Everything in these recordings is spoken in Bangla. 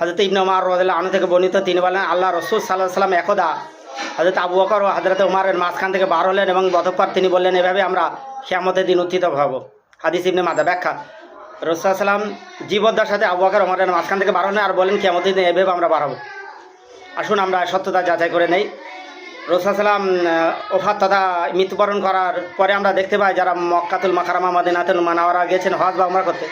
হজরত ইবনে উমার রদিল্লা আনু থেকে বর্ণিত তিনি বলেন, আল্লাহ রসুল সাল্লাহ সাল্লাম একদা হজরত আবু বকর ও হজরত উমারের মাঝখান থেকে বার হলেন এবং বতঃপর তিনি বললেন, এভাবে আমরা খেয়ামতের দিন উত্থিত হব। হাদিস ইবনে মাদা ব্যাখ্যা। রসুল সাল্লাম জীবদ্দার সাথে আবু বকর, উমারের মাঝখান থেকে বার হলেন আর বলেন খেয়ামতের দিন এভাবে আমরা বার হব। আসুন আমরা সত্যতা যাচাই করে নেই। রসুলাম ওফাত তথা মৃত্যুবরণ করার পরে আমরা দেখতে পাই, যারা মক্কাতুল মাখারামা মাদিনাতুল মানাওয়ারা গেছেন হজ বা উমরা করতে।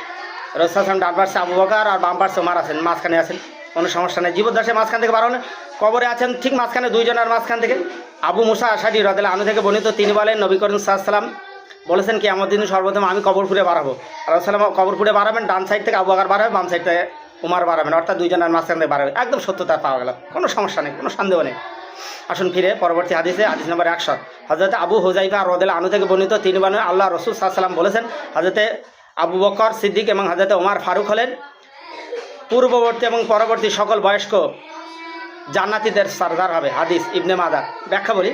রসুলাম ডান পার্শ্বে আবু বকার আর বাম পার্শ্বে উমার আছেন, মাঝখানে আছেন। কোনো সমস্যা নেই। জীবদ্দাসের মাঝখান থেকে বারণ। কবরে আছেন ঠিক মাঝখানে দুইজনের মাঝখান থেকে। আবু মুসা আশাদি রদেলা আমি থেকে বর্ণিত, তিনি বলেন, নবী করিম সাল্লাম বলেছেন কি আমার দিন সর্বপ্রথম আমি কবর ফুড়ে বাড়াবো আর কবর ফুড়ে বাড়াবেন ডান সাইড থেকে আবু বকার বাড়াবে বাম সাইড থেকে উমার বাড়াবেন অর্থাৎ দুইজনের মাঝখান থেকে বাড়াবে একদম সত্যতা পাওয়া গেল। কোনো সমস্যা নেই, কোনো সন্দেহ নেই। আসুন ফিরে পরবর্তী হাদিসে, হাদিস নম্বর একশো। হজরত আবু হুজাইফা রদেল আনু থেকে বর্ণিত, তিনি বানু আল্লাহ রসুল সাল্লাম বলেছেন হজরতে আবু বকর, সিদ্দিক এবং হজরতে ওমার ফারুক হলেন। পূর্ববর্তী এবং পরবর্তী সকল বয়স্ক জান্নাতিদের সরদার হবে, হাদিস ইবনে মাদা ব্যাখ্যা বলি,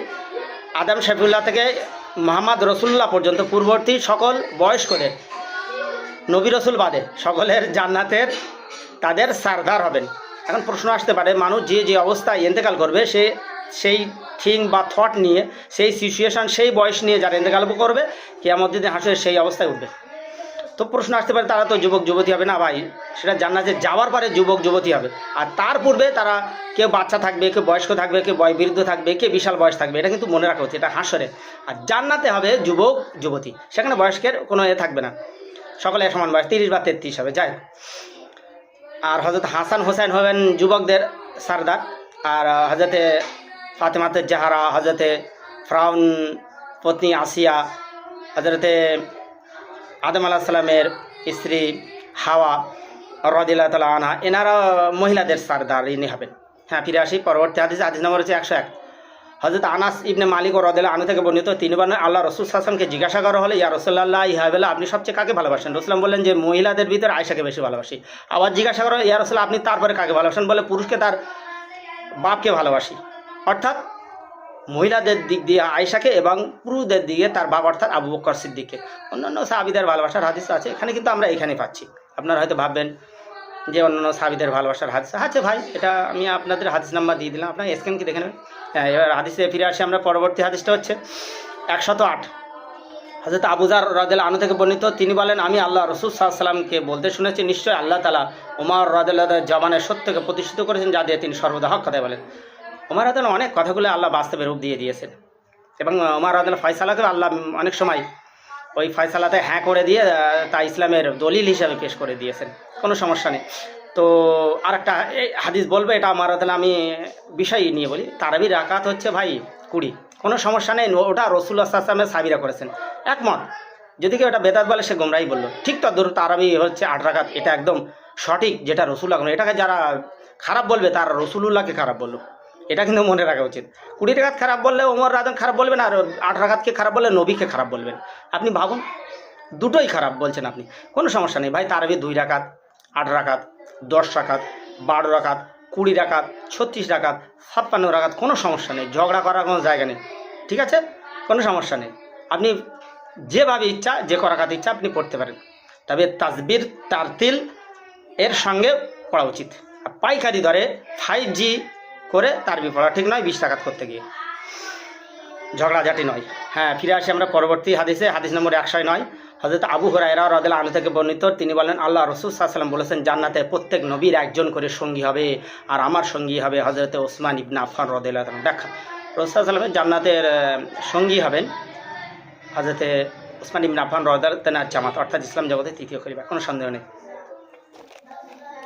আদম শফিউল্লাহ থেকে মোহাম্মদ রসুল্লাহ পর্যন্ত পূর্ববর্তী সকল বয়স্কদের, নবী রসুল বাদে সকলের জান্নাতের তাদের সারদার হবেন। এখন প্রশ্ন আসতে পারে, মানুষ যে যে অবস্থায় ইন্তেকাল করবে, সে সেই থিং বা থট নিয়ে, সেই সিচুয়েশান, সেই বয়স নিয়ে যারা ইন্তেকাল করবে কেয়ামত দিনে হাসে সেই অবস্থায় উঠবে। তো প্রশ্ন আসতে পারে, তারা তো যুবক যুবতী হবে না ভাই। সেটা জান্নাতে যাওয়ার পরে যুবক যুবতী হবে। আর তার পূর্বে তারা কেউ বাচ্চা থাকবে, কেউ বয়স্ক থাকবে, কেউ বয় বৃদ্ধ থাকবে কে বিশাল বয়স থাকবে, এটা কিন্তু মনে রাখা উচিত, এটা হাসরে আর জান্নাতে হবে যুবক যুবতী। সেখানে বয়স্কের কোনো এ থাকবে না। সকলে সমান বয়স, তিরিশ বা তেত্রিশ হবে, যাই আর হজরত হাসান হোসেন হবেন যুবকদের সারদার। আর হজরতে ফাতেমাতে জাহারা হজরতে ফ্রাউন পত্নী আসিয়া হজরতে আদম আলাহ সাল্লামের স্ত্রী হাওয়া রদিল্লা তালা আনহা এনারা মহিলাদের সারদার, ইনি হবেন। হ্যাঁ ফিরে আসি, পরবর্তী হাদিস হাদিস নম্বর হচ্ছে একশো এক। হজরত আনাস ইবনে মালিক ও রদেলা আনু থেকে বর্ণিত, তিনি বান আল্লাহ রসুল সাসলামকে জিজ্ঞাসা করা হলে, ইয়া রসুল্লাহ ইহাবেলা আপনি সবচেয়ে কাকে ভালোবাসেন? রসুলাম বললেন যে, মহিলাদের ভিতরে আয়সাকে বেশি ভালোবাসি। আবার জিজ্ঞাসা করা ইয়া রসুল্লাহ আপনি তারপরে কাকে ভালোবাসেন? বলে, পুরুষকে তার বাপকে ভালোবাসি। অর্থাৎ মহিলাদের দিক দিয়ে আয়সাকে এবং পুরুষদের দিকে তার বাবা অর্থাৎ আবু বক্কর সিদ্দিককে। অন্যান্য সাহাবিদের ভালোবাসার হাদিস আছে, এখানে কিন্তু আমরা এখানে পাচ্ছি। আপনারা হয়তো ভাববেন যে অন্যান্য সাহাবিদের ভালোবাসার হাদিস। আছে ভাই, এটা আমি আপনাদের হাদিস নাম্বার দিয়ে দিলাম। আপনার স্ক্যান কি দেখে নেবেন। হ্যাঁ এবার হাদিসে ফিরে আসি আমরা। পরবর্তী হাদিসটা হচ্ছে একশত আট। হজরত আবুজার রাজেল আনু থেকে বর্ণিত, তিনি বলেন, আমি আল্লাহ রসুল সাল্লামকে বলতে শুনেছি, নিশ্চয়ই আল্লাহ তালা ওমর রাজেল্লাহ জমানের সত্যকে প্রতিষ্ঠিত করেছেন, যা দিয়ে তিনি সর্বদা হক কথাই বলেন ওমর রাজেল অনেক কথাগুলো আল্লাহ বাস্তবে রূপ দিয়ে দিয়েছেন। এবং ওমর রাজেল ফয়সালাকেও আল্লাহ অনেক সময় ওই ফয়সালাতে হ্যাঁ করে দিয়ে তা ইসলামের দলিল হিসাবে পেশ করে দিয়েছেন। কোনো সমস্যা নেই। তো আর একটা হাদিস বলবে, এটা আমার তাহলে আমি বিষয় নিয়ে বলি। তারাবির রাকাত হচ্ছে ভাই কুড়ি। কোনো সমস্যা নেই ওটা রসুল্লাহ আসলামের সাবিরা করেছেন। একমত? যদি কেউ এটা বেদাত বলে, সে গোমরাই বলল। ঠিক তো দূর তারাবি হচ্ছে আট রাকাত। এটা একদম সঠিক যেটা রসুল্লাহ এটাকে যারা খারাপ বলবে, তার রসুলুল্লাহকে খারাপ বলল। এটা কিন্তু মনে রাখা উচিত। কুড়ি টাকাত খারাপ বললে ওমর রাজন খারাপ বলবেন আর আট রাকাতকে খারাপ বললে নবীকে খারাপ বলবেন। আপনি ভাবুন, দুটোই খারাপ বলছেন আপনি। কোনো সমস্যা নেই ভাই, তারাবি দুই রাকাত, আট রাকাত, দশ রাখাত বারো রাকাত, কুড়ি রাকাত, ছত্রিশ রাকাত, ছাপ্পান্ন রাকাত, কোনো সমস্যা নেই। ঝগড়া করার কোনো জায়গা নেই। ঠিক আছে? কোনো সমস্যা নেই। আপনি যেভাবে ইচ্ছা, যে করাকাত ইচ্ছা আপনি পড়তে পারেন। তবে তাজবির তারতিল এর সঙ্গে পড়া উচিত। পাইকারি দরে ফাইভ জি করে তার পড়া ঠিক নয়, বিশ টাকাত করতে গিয়ে। ঝগড়াঝাটি নয়। হ্যাঁ ফিরে আসি আমরা পরবর্তী হাদিসে, হাদিস নম্বর একশোয় নয়। হজরত আবু হরাইরা রদেলা আনু থেকে বর্ণিত, তিনি বলেন, আল্লাহ রসুল সাল্লাম বলেছেন, জান্নাতে প্রত্যেক নবীর একজন করে সঙ্গী হবে, আর আমার সঙ্গী হবে হজরতে ওসমান ইবনা আফান রদেলা দেখা, রসুল সাল্লামের জান্নাতের সঙ্গী হবেন হজরতে ওসমান ইবনা আফান রদাল তেনার জামাত, অর্থাৎ ইসলাম জগতের তৃতীয় খলিফা, কোনো সন্দেহ নেই।